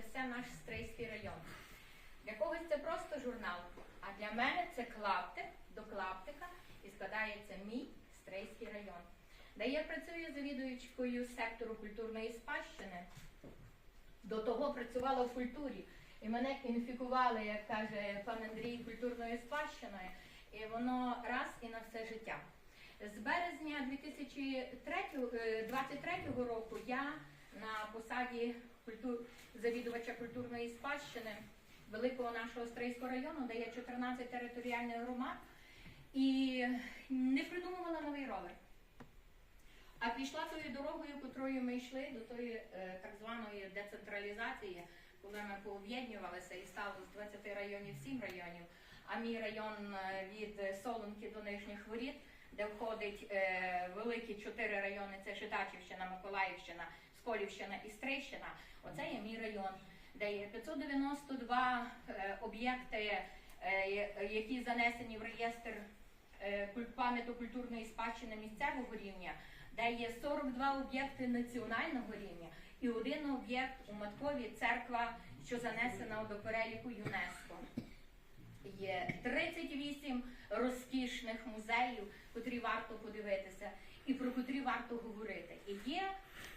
це все наш Стрийський район. Для когось це просто журнал, а для мене це клаптик до клаптика і складається мій Стрийський район, де я працюю завідуючкою сектору культурної спадщини. До того працювала в культурі, і мене інфікували, як каже пан Андрій, культурною спадщиною, і воно раз і на все життя. З березня 2023 року я на посаді культур... завідувача культурної спадщини великого нашого Стрийського району, де є 14 територіальних громад, і не придумувала новий ровер. А пішла тою дорогою, котрою ми йшли до тої е, так званої децентралізації, коли ми пооб'єднувалися і стало з 20 районів 7 районів. А мій район е, від Солонки до Нижніх Воріт, де входить е, великі чотири райони: це Жидачівщина, Миколаївщина, Сколівщина і Стрийщина. Оце є мій район, де є 592 е, об'єкти, е, які занесені в реєстр е, куль- пам'яток-культурної спадщини місцевого рівня, де є 42 об'єкти національного рівня і один об'єкт у Маткові церква, що занесена до переліку ЮНЕСКО. Є 38 розкішних музеїв, котрі варто подивитися, і про котрі варто говорити. І є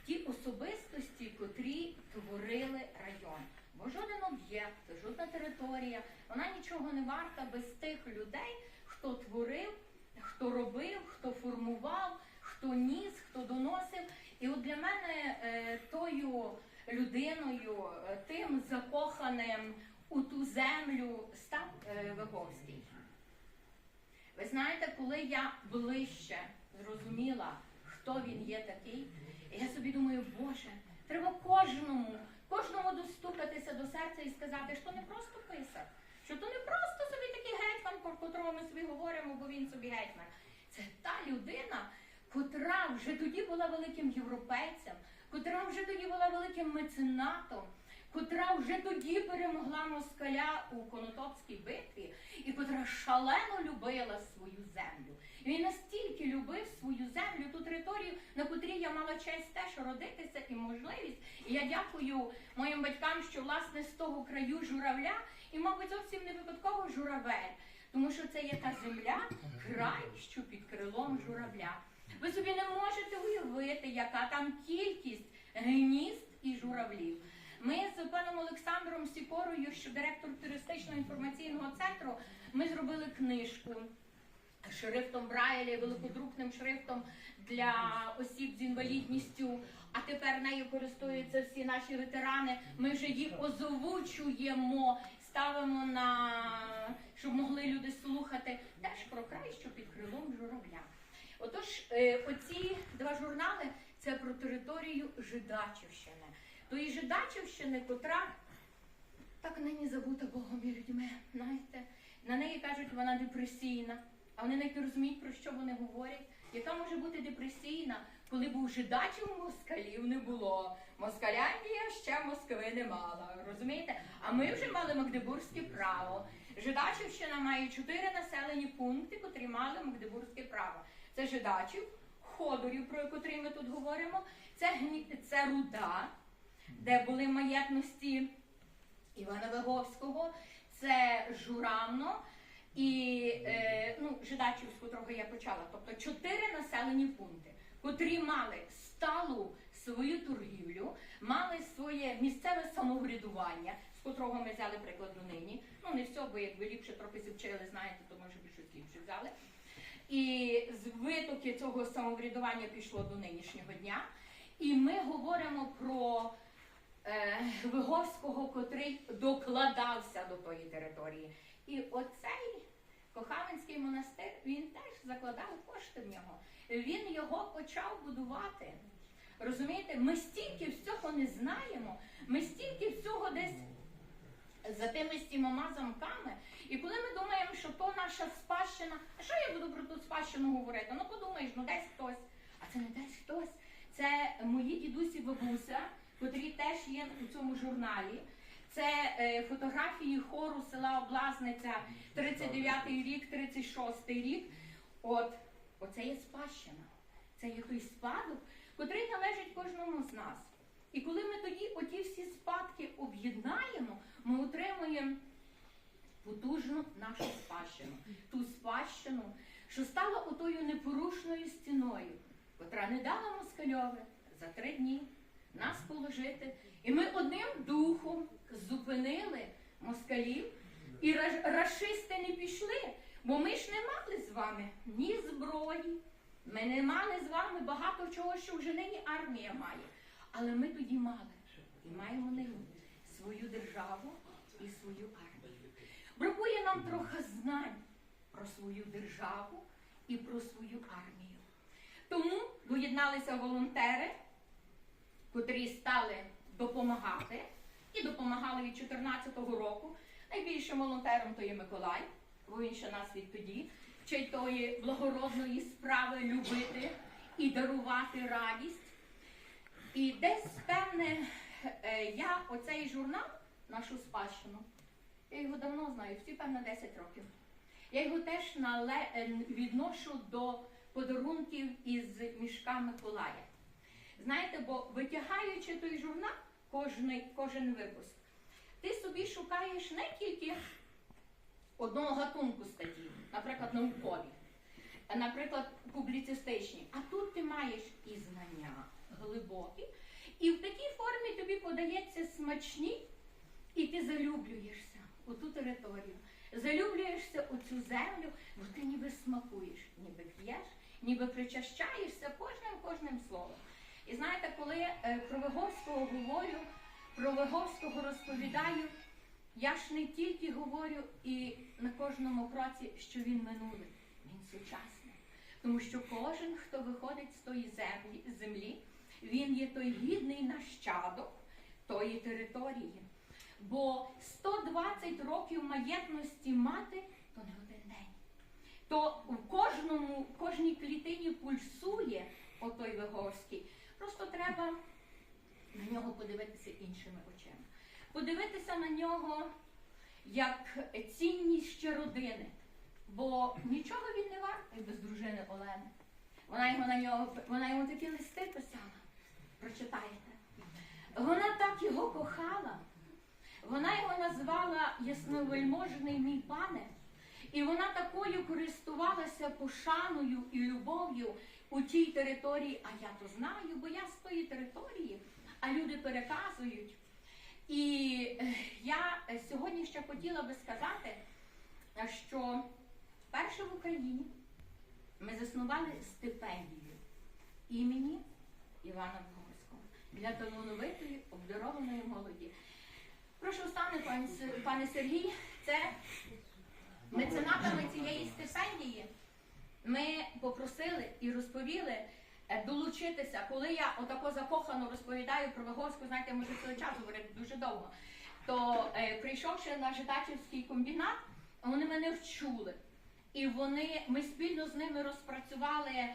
ті особистості, котрі творили район. Бо жоден об'єкт, жодна територія, вона нічого не варта без тих людей, хто творив, хто робив, хто формував, хто ніс, хто доносив. І от для мене е, тою людиною, е, тим закоханим у ту землю став е, Виговський. Ви знаєте, коли я ближче зрозуміла, хто він є такий, я собі думаю, Боже, треба кожному, кожному достукатися до серця і сказати, що не просто писар, що то не просто собі такий гетьман, про котрого ми собі говоримо, бо він собі гетьман. Це та людина, котра вже тоді була великим європейцем, котра вже тоді була великим меценатом, котра вже тоді перемогла москаля у Конотопській битві, і котра шалено любила свою землю. Він настільки любив свою землю, ту територію, на котрій я мала честь теж родитися і можливість. І я дякую моїм батькам, що власне з того краю журавля, і, мабуть, зовсім не випадково журавель, тому що це є та земля, край, що під крилом журавля. Ви собі не можете уявити, яка там кількість гнізд і журавлів. Ми з паном Олександром Сікорою, що директор туристичного інформаційного центру, ми зробили книжку шрифтом Брайля, великодрукним шрифтом для осіб з інвалідністю. А тепер нею користуються всі наші ветерани. Ми вже їх озвучуємо, ставимо на щоб могли люди слухати. Теж про край, що під крилом журавля. Отож, е, оці два журнали це про територію Жидачівщини. Тої Жидачівщини, котра так нині забута Богом і людьми. Знаєте, на неї кажуть, вона депресійна, а вони навіть не розуміють, про що вони говорять. Яка може бути депресійна, коли був жидачів москалів не було. Москаляндія ще Москви не мала. Розумієте? А ми вже мали Магдебурзьке право. Жидачівщина має чотири населені пункти, котрі мали Магдебурзьке право. Це Жидачів, Ходорів, про котрий ми тут говоримо. Це це Руда, де були маєтності Івана Виговського, це Журавно і е, ну, Жидачів, з котрого я почала. Тобто чотири населені пункти, котрі мали сталу свою торгівлю, мали своє місцеве самоврядування, з котрого ми взяли приклад до нині. Ну не все, бо якби ліпше трохи зівчили, знаєте, то ми вже б щось ліпше взяли. І з витоки цього самоврядування пішло до нинішнього дня. І ми говоримо про Виговського, котрий докладався до тої території. І оцей Кохавинський монастир він теж закладав кошти в нього. Він його почав будувати. Розумієте, ми стільки всього не знаємо, ми стільки всього десь за тими сімома замками. І коли ми думаємо, що то наша спадщина, а що я буду про ту спадщину говорити? Ну подумаєш, ну десь хтось. А це не десь хтось. Це мої дідусі бабуся, котрі теж є у цьому журналі. Це е, фотографії хору села Обласниця 39-й рік, 36-й рік. От, оце є спадщина. Це є той спадок, котрий належить кожному з нас. І коли ми тоді оті всі спадки об'єднали, відновити потужну нашу спадщину, ту спадщину, що стала отою непорушною стіною, котра не дала москальові за три дні нас положити. І ми одним духом зупинили москалів, і ра- рашисти не пішли, бо ми ж не мали з вами ні зброї, ми не мали з вами багато чого, що вже нині армія має. Але ми тоді мали і маємо нині свою державу і свою армію. Бракує нам трохи знань про свою державу і про свою армію. Тому доєдналися волонтери, котрі стали допомагати і допомагали від 2014 року. Найбільшим волонтером то є Миколай, бо він ще нас відтоді вчить тої благородної справи любити і дарувати радість. І десь певне, е, я оцей журнал, нашу спадщину, я його давно знаю, всі певно 10 років. Я його теж е, відношу до подарунків із мішка Миколая. Знаєте, бо витягаючи той журнал, кожний, кожен випуск, ти собі шукаєш не тільки одного гатунку статті, наприклад, наукові, наприклад, публіцистичні, а тут ти маєш і знання глибокі, і в такій формі тобі подається смачні, і ти залюблюєшся у ту територію, залюблюєшся у цю землю, бо ти ніби смакуєш, ніби п'єш, ніби причащаєшся кожним кожним словом. І знаєте, коли е, про Виговського говорю, про Виговського розповідаю, я ж не тільки говорю і на кожному кроці, що він минулий, він сучасний. Тому що кожен, хто виходить з тої землі, землі, він є той гідний нащадок тої території. Бо 120 років маєтності мати то не один день. То в кожному, в кожній клітині пульсує отой Виговський. Просто треба на нього подивитися іншими очима. Подивитися на нього як цінність ще родини. Бо нічого він не вартий без дружини Олени. Вона його на нього, вона йому такі листи писала. Прочитаєте. Вона так його кохала. Вона його назвала ясновельможний мій пане. І вона такою користувалася пошаною і любов'ю у тій території, а я то знаю, бо я з тої території, а люди переказують. І е, я е, сьогодні ще хотіла би сказати, е, що вперше в Україні ми заснували стипендію імені Івана Богорського для талановитої обдарованої молоді. Прошу встане, пане, С- пане Сергій, це меценатами цієї стипендії ми попросили і розповіли е, долучитися. Коли я отако закохано розповідаю про Виговську, знаєте, можу цілий час говорити дуже довго. То е, прийшовши на Житачівський комбінат, вони мене вчули. І вони, ми спільно з ними розпрацювали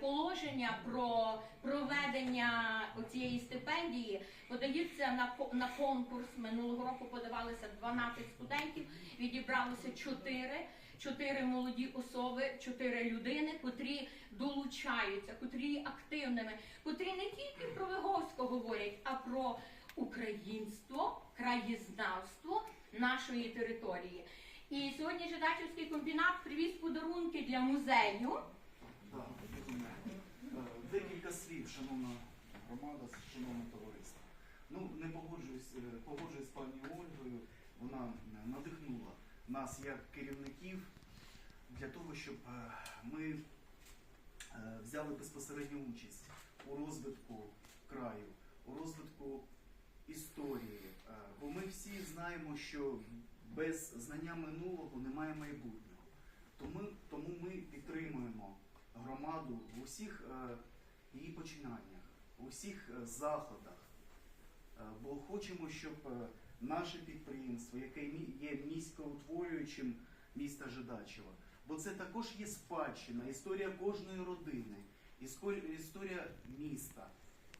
положення про проведення цієї стипендії. Подаються на, на конкурс. Минулого року подавалися 12 студентів, відібралося 4. Чотири молоді особи, чотири людини, котрі долучаються, котрі активними, котрі не тільки про Виговського говорять, а про українство, краєзнавство нашої території. І сьогодні Жидачівський комбінат привіз подарунки для музею. Декілька слів, шановна громада, шановне товариство. Ну, не погоджуюсь, е, погоджуюсь з пані Ольгою. Вона е, надихнула нас як керівників для того, щоб е, ми взяли безпосередню участь у розвитку краю, у розвитку історії. Бо ми всі знаємо, що без знання минулого немає майбутнього. Тому, тому ми підтримуємо громаду в усіх її починаннях, у всіх е, заходах. Е, бо хочемо, щоб е, наше підприємство, яке є міськоутворюючим міста Жидачева, бо це також є спадщина, історія кожної родини, історія міста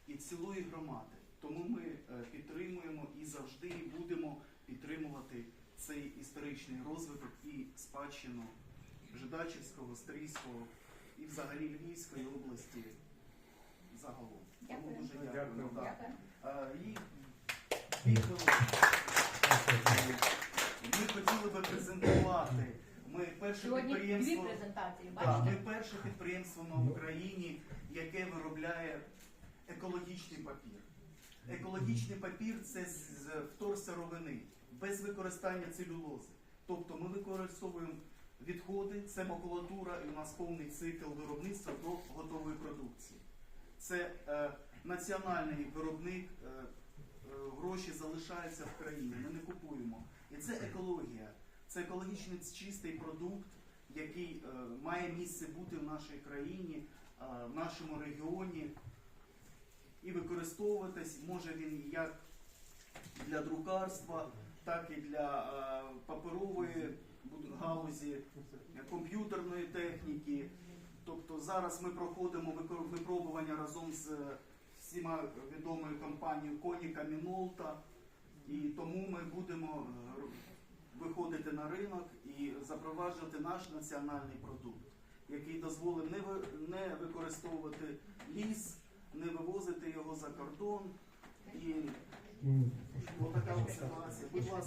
і цілої громади. Тому ми підтримуємо і завжди будемо підтримувати цей історичний розвиток і спадщину Жидачівського, Стрийського і взагалі Львівської області загалом. Тому Дякую. дуже дякую. Дякую. Так. Дякую. І дві хвилини. себе презентувати. Ми перше Сьогодні дві підприємство. Так, ми перше підприємство на Україні, яке виробляє екологічний папір. Екологічний папір це з з вторсировини, без використання целюлози. Тобто ми використовуємо відходи, це макулатура, і у нас повний цикл виробництва до готової продукції. Це е, національний виробник, е, е, гроші залишаються в країні, ми не купуємо. І це екологія, це екологічно чистий продукт, який е, має місце бути в нашій країні, е, в нашому регіоні. І використовуватись може він як для друкарства, так і для е, паперової галузі, комп'ютерної техніки. Тобто зараз ми проходимо випробування разом з е, всіма відомою компанією Коніка Мінолта, і тому ми будемо е, виходити на ринок і запроваджувати наш національний продукт, який дозволить не, використовувати ліс, не вивозити його за кордон. І отака ситуація. Будь ласка.